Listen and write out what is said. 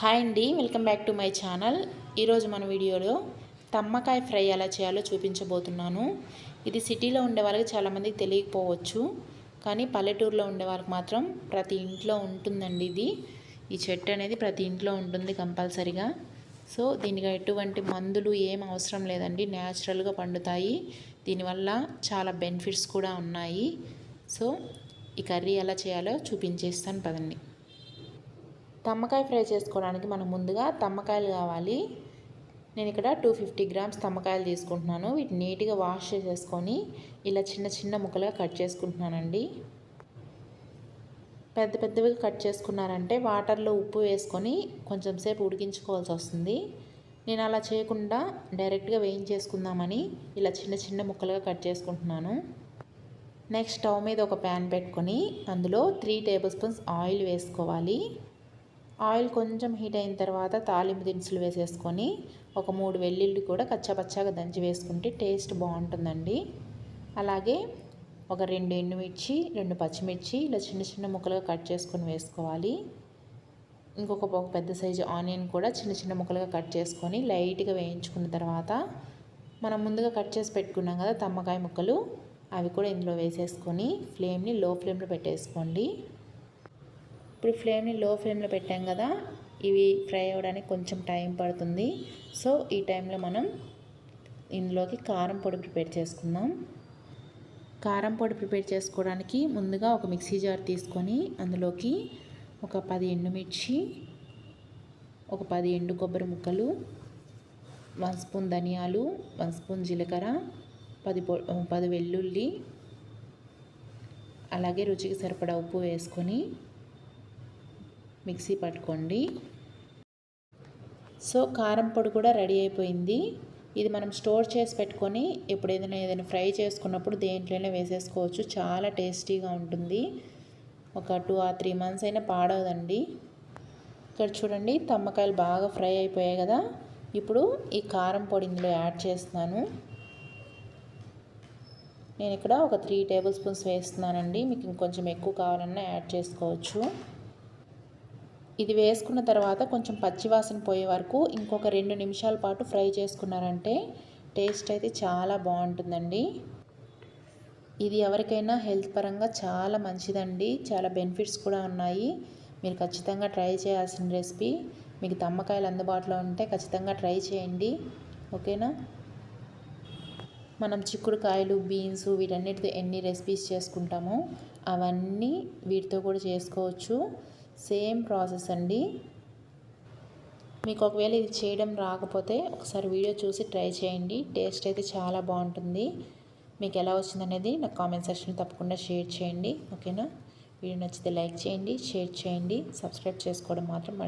Hi అండి welcome back to my channel. ఈరోజు మన వీడియోలో తమ్మకాయ ఫ్రై ఎలా చేయాలో చూపించబోతున్నాను. ఇది సిటీలో ఉండే వాళ్ళకి చాలామందికి తెలియకపోవచ్చు కానీ పల్లెటూరులో ఉండే వాళ్ళకి మాత్రం ప్రతి ఇంట్లో ఉంటుందండి ఇది. ఈ చెట్టు అనేది ప్రతి ఇంట్లో ఉంటుంది కంపల్సరిగా. సో దీనికి ఎటువంటి మందులు ఏం అవసరం లేదండి న్యాచురల్గా పండుతాయి. దీనివల్ల చాలా బెనిఫిట్స్ కూడా ఉన్నాయి. సో ఈ కర్రీ ఎలా చేయాలో చూపించేస్తాను పదండి. తమ్మకాయ ఫ్రై చేసుకోవడానికి మనం ముందుగా తమ్మకాయలు కావాలి. నేను ఇక్కడ టూ ఫిఫ్టీ గ్రామ్స్ తమ్మకాయలు తీసుకుంటున్నాను. వీటిని నీట్గా వాష్ చేసేసుకొని ఇలా చిన్న చిన్న ముక్కలుగా కట్ చేసుకుంటున్నానండి. పెద్ద పెద్దవిగా కట్ చేసుకున్నారంటే వాటర్లో ఉప్పు వేసుకొని కొంచెం సేపు ఉడికించుకోవాల్సి వస్తుంది. నేను అలా చేయకుండా డైరెక్ట్గా వేయించేసుకుందామని ఇలా చిన్న చిన్న ముక్కలుగా కట్ చేసుకుంటున్నాను. నెక్స్ట్ స్టవ్ మీద ఒక ప్యాన్ పెట్టుకొని అందులో త్రీ టేబుల్ స్పూన్స్ ఆయిల్ వేసుకోవాలి. ఆయిల్ కొంచెం హీట్ అయిన తర్వాత తాలింపు దినుసులు వేసేసుకొని ఒక మూడు వెల్లుల్లి కూడా కచ్చాపచ్చాగా దంచి వేసుకుంటే టేస్ట్ బాగుంటుందండి. అలాగే ఒక రెండు ఎండుమిర్చి రెండు పచ్చిమిర్చి ఇలా చిన్న చిన్న ముక్కలుగా కట్ చేసుకొని వేసుకోవాలి. ఇంకొక ఒక పెద్ద సైజు ఆనియన్ కూడా చిన్న చిన్న ముక్కలుగా కట్ చేసుకొని లైట్గా వేయించుకున్న తర్వాత మనం ముందుగా కట్ చేసి పెట్టుకున్నాం కదా తమ్మకాయ ముక్కలు అవి కూడా ఇందులో వేసేసుకొని ఫ్లేమ్ని లో ఫ్లేమ్లో పెట్టేసుకోండి. ఇప్పుడు ఫ్లేమ్ని లో ఫ్లేమ్లో పెట్టాం కదా ఇవి ఫ్రై అవ్వడానికి కొంచెం టైం పడుతుంది. సో ఈ టైంలో మనం ఇందులోకి కారం పొడి ప్రిపేర్ చేసుకుందాం. కారం పొడి ప్రిపేర్ చేసుకోవడానికి ముందుగా ఒక మిక్సీ జార్ తీసుకొని అందులోకి ఒక పది ఎండుమిర్చి ఒక పది ఎండు కొబ్బరి ముక్కలు వన్ స్పూన్ ధనియాలు వన్ స్పూన్ జీలకర్ర పది పొ పది వెల్లుల్లి అలాగే రుచికి సరిపడా ఉప్పు వేసుకొని మిక్సీ పట్టుకోండి. సో కారం పొడి కూడా రెడీ అయిపోయింది. ఇది మనం స్టోర్ చేసి పెట్టుకొని ఇప్పుడు ఏదైనా ఏదైనా ఫ్రై చేసుకున్నప్పుడు దేంట్లోనే వేసేసుకోవచ్చు. చాలా టేస్టీగా ఉంటుంది. ఒక టూ ఆ త్రీ మంత్స్ అయినా పాడవదండి. ఇక్కడ చూడండి తమ్మకాయలు బాగా ఫ్రై అయిపోయాయి కదా. ఇప్పుడు ఈ కారం పొడి ఇందులో యాడ్ చేస్తున్నాను. నేను ఇక్కడ ఒక త్రీ టేబుల్ స్పూన్స్ వేస్తున్నానండి. మీకు ఇంకొంచెం ఎక్కువ కావాలన్నా యాడ్ చేసుకోవచ్చు. ఇది వేసుకున్న తర్వాత కొంచెం పచ్చివాసన పోయే వరకు ఇంకొక రెండు నిమిషాల పాటు ఫ్రై చేసుకున్నారంటే టేస్ట్ అయితే చాలా బాగుంటుందండి. ఇది ఎవరికైనా హెల్త్ పరంగా చాలా మంచిదండి. చాలా బెనిఫిట్స్ కూడా ఉన్నాయి. మీరు ఖచ్చితంగా ట్రై చేయాల్సిన రెసిపీ. మీకు తమ్మకాయలు అందుబాటులో ఉంటే ఖచ్చితంగా ట్రై చేయండి. ఓకేనా? మనం చిక్కుడుకాయలు బీన్స్ వీటన్నిటితో ఎన్ని రెసిపీస్ చేసుకుంటామో అవన్నీ వీటితో కూడా చేసుకోవచ్చు. సేమ్ ప్రాసెస్ అండి. మీకు ఒకవేళ ఇది చేయడం రాకపోతే ఒకసారి వీడియో చూసి ట్రై చేయండి. టేస్ట్ అయితే చాలా బాగుంటుంది. మీకు ఎలా వచ్చిందనేది నాకు కామెంట్ సెక్షన్లో తప్పకుండా షేర్ చేయండి. ఓకేనా? వీడియో నచ్చితే లైక్ చేయండి షేర్ చేయండి. సబ్స్క్రైబ్ చేసుకోవడం మాత్రం